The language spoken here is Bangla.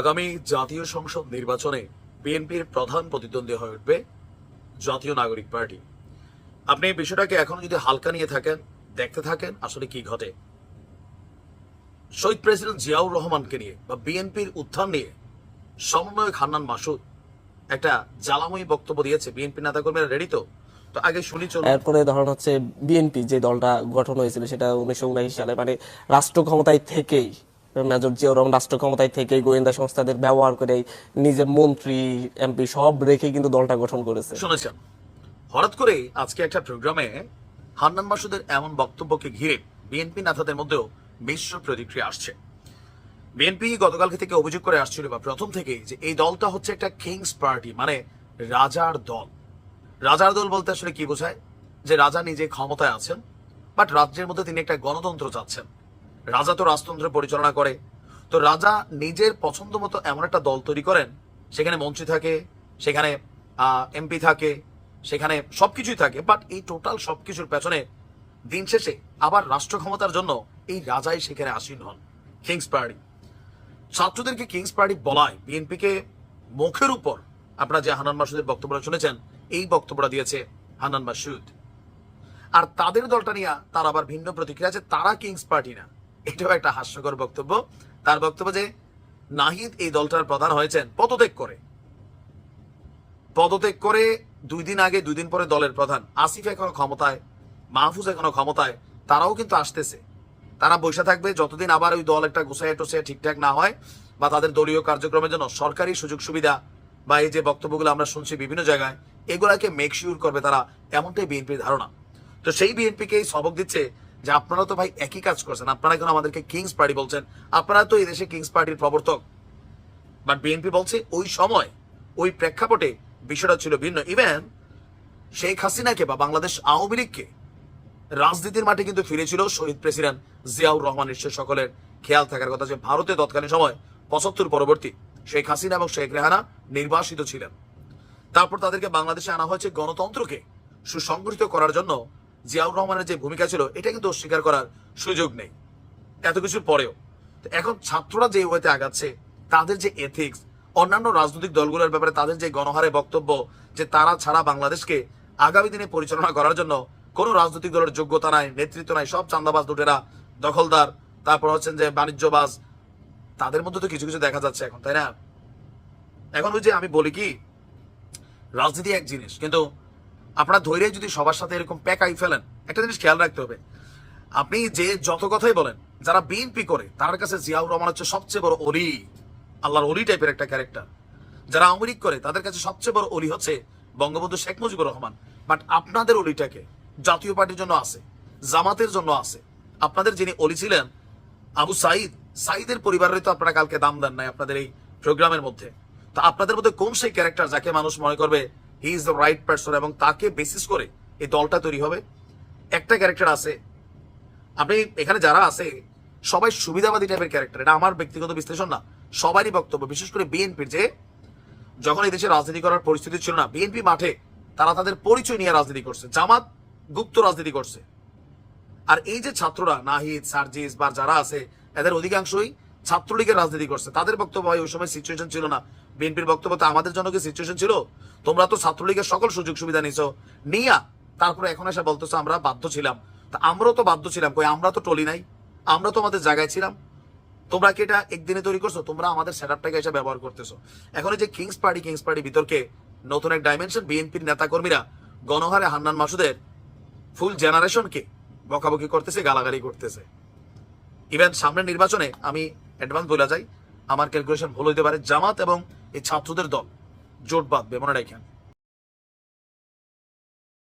আগামী জাতীয় সংসদ নির্বাচনে বিএনপির প্রধান প্রতিদ্বন্দ্বী হয়ে উঠবে জাতীয় নাগরিক পার্টি। আপনি এই বিষয়টাকে এখন যদি হালকা নিয়ে থাকেন, দেখতে থাকেন, আসলে কি ঘটে? শহীদ প্রেসিডেন্ট জিয়াউর রহমানকে নিয়ে বা বিএনপির উত্থান নিয়ে সমন্বয়ক হান্নান মাসুদ একটা জ্বালাময়ী বক্তব্য দিয়েছে। বিএনপি নেতাকর্মীরা রেডি তো? তো আগে শুনি, চলুন। এরপরে ধরুন হচ্ছে বিএনপি যে দলটা গঠন হয়েছিল সেটা উনিশশো উনআশি সালে মানে রাষ্ট্র ক্ষমতায় থেকেই মেজর জিয়াউর রহমান রাষ্ট্র ক্ষমতায় থেকে গোয়েন্দা সংস্থাদের ব্যবহার করে নিজের মন্ত্রী, এমপি সব রেখে কিন্তু দলটা গঠন করেছে। শুনেছেন। হঠাৎ করে আজকে একটা প্রোগ্রামে হান্নান মাসুদের এমন বক্তব্যকে ঘিরে বিএনপি নেতাদের মধ্যেও মিশ্র প্রতিক্রিয়া আসছে। বিএনপি গতকালকে থেকে অভিযোগ করে আসছিল বা প্রথম থেকেই যে এই দলটা হচ্ছে একটা কিংস পার্টি মানে রাজার দল। রাজার দল বলতে আসলে কি বোঝায়? যে রাজা নিজে ক্ষমতায় আছেন, বাট রাজ্যের মধ্যে তিনি একটা গণতন্ত্র চাচ্ছেন। রাজা তো রাজতন্ত্র পরিচালনা করে। তো রাজা নিজের পছন্দ মতো এমন একটা দল তৈরি করেন, সেখানে মন্ত্রী থাকে, সেখানে এমপি থাকে, সেখানে সবকিছুই থাকে বাট এই টোটাল সবকিছুর পেছনে দিন শেষে আবার রাষ্ট্র ক্ষমতার জন্য এই রাজাই সেখানে আসীন হন কিংস পার্টি ছাত্রদেরকে কিংস পার্টি বলায় বিএনপিকে মুখের উপর, আপনারা যে হানান মাসুদের বক্তব্যটা শুনেছেন, এই বক্তব্যটা দিয়েছে হানান মাসুদ। আর তাদের দলটা নিয়ে তার আবার ভিন্ন প্রতিক্রিয়া আছে, তারা কিংস পার্টি না। এটাও একটা হাস্যকর বক্তব্য। তার বক্তব্য যে, নাহিদ এই দলটার প্রধান হয়েছেন পদত্যাগ করে। পদত্যাগ করে দুই দিন আগে, দুই দিন পরে দলের প্রধান। আসিফ এখনও ক্ষমতায়, মাহফুজ এখনও ক্ষমতায়, তারাও কিন্তু আসতেছে। তারা বসে থাকবে, যতদিন আবার ওই দল একটা গুছাইয়া টুসাইয়া ঠিকঠাক না হয় বা তাদের দলীয় কার্যক্রমের জন্য সরকারি সুযোগ সুবিধা বা এই যে বক্তব্যগুলো আমরা শুনছি বিভিন্ন জায়গায়, এগুলাকে মেক শিওর করবে তারা। এমনটাই বিএনপির ধারণা। তো সেই বিএনপিকে সবক দিচ্ছে যে আপনারা তো ভাই একই কাজ করছেন। আপনারা কেন আমাদেরকে কিংস পার্টি বলছেন। আপনারা তো এই দেশে কিংস পার্টির প্রবর্তক। বাট বিএনপি বলছে, ওই সময়, ওই প্রেক্ষাপটে বিষয়টা ছিল ভিন্ন। ইভেন শেখ হাসিনাকে বা বাংলাদেশ আওয়ামী লীগকে রাজনীতির মাঠে কিন্তু ফিরেছিল শহীদ প্রেসিডেন্ট জিয়াউর রহমান নিশ্চয় সকলের খেয়াল থাকার কথা যে ভারতে তৎকালীন সময় পঁচাত্তর পরবর্তী শেখ হাসিনা এবং শেখ রেহানা নির্বাসিত ছিলেন। তারপর তাদেরকে বাংলাদেশে আনা হয়েছে গণতন্ত্রকে সুসংগঠিত করার জন্য জিয়াউর রহমানের যে ভূমিকা ছিল, এটা কিন্তু অস্বীকার করার সুযোগ নেই। এত কিছুর পরেও। এখন ছাত্ররা যে ওয়েতে আগাচ্ছে, তাদের যে এথিক্স অন্যান্য রাজনৈতিক দলগুলোর ব্যাপারে তাদের যে গণহারে বক্তব্য, যে তারা ছাড়া বাংলাদেশকে আগামী দিনে পরিচালনা করার জন্য কোনো রাজনৈতিক দলের যোগ্যতা নাই, নেতৃত্ব নাই, সব চান্দাবাজ দুটেরা দখলদার, তারপর হচ্ছেন যে বাণিজ্যবাজ, তাদের মধ্যে তো কিছু কিছু দেখা যাচ্ছে এখন, তাই না? এখন ওই যে আমি বলি কি, রাজনীতি এক জিনিস, কিন্তু আপনার ধৈর্য যদি সবার সাথে এরকম প্যাকাই ফেলেন, একটা জিনিস খেয়াল রাখতে হবে। আপনি যে যত কথাই বলেন, যারা বিএনপি করে তার কাছে জিয়াউর রহমান হচ্ছে সবচেয়ে বড় অলি আল্লাহর অলি টাইপের একটা ক্যারেক্টার যারা আওয়ামী করে, তাদের কাছে সবচেয়ে বড় অলি হচ্ছে বঙ্গবন্ধু শেখ মুজিবুর রহমান। বাট আপনাদের অলিটাকে জাতীয় পার্টির জন্য আছে, জামাতের জন্য আছে। আপনাদের যিনি অলি ছিলেন, আবু সাইদ সাইদের পরিবারের তো আপনারা কালকে দাম দেন নাই আপনাদের এই প্রোগ্রামের মধ্যে। তো আপনাদের মধ্যে কোন সেই ক্যারেক্টার যাকে মানুষ মনে করবে he is the right person এবং তাকে বেসিস করে এই দলটা তৈরি হবে। একটা ক্যারেক্টার আছে। আপনি এখানে যারা আছে, সবাই সুবিধাবাদী টাইপের ক্যারেক্টার এটা আমার ব্যক্তিগত বিশ্লেষণ না। সবারই বক্তব্য, বিশেষ করে বিএনপির যে যখন এই দেশে রাজনীতি করার পরিস্থিতি ছিল না বিএনপি মাঠে তারা তাদের পরিচয় নিয়ে রাজনীতি করছে। জামাত গুপ্ত রাজনীতি করছে। আর এই যে ছাত্ররা, নাহিদ, সার্জিস, বা যারা আছে, এদের অধিকাংশই ছাত্রলীগের রাজনীতি করছে। তাদের বক্তব্য হয়, ওই সময় সিচুয়েশন ছিল না। বিএনপির বক্তব্য তো আমাদের জন্য কি সিচুয়েশন ছিল? তোমরা তো ছাত্রলীগের সকল সুযোগ সুবিধা নিছো। নিয়া, তারপরে এখন এসে বলতেছো আমরা বাধ্য ছিলাম। তা আমরাও তো বাধ্য ছিলাম। কই, আমরা তো টলি নাই। আমরা তো আমাদের জায়গায় ছিলাম। তোমরা কি এটা একদিনে তৈরি করছ? তোমরা আমাদের সেট আপটাকে এসে ব্যবহার করতেছো। এখন যে কিংস পার্টি কিংস পার্টি বিতর্কে নতুন এক ডাইমেনশন বিএনপির নেতাকর্মীরা গণহারে হান্নান মাসুদের ফুল জেনারেশনকে বকাবকি করতেছে, গালাগালি করতেছে। ইভেন সামনের নির্বাচনে আমি অ্যাডভান্স বলে যায় আমার ক্যালকুলেশন ভুল হইতে পারে জামাত এবং এই ছাত্রদের দল। জোট বাঁধবে, মনে রাখেন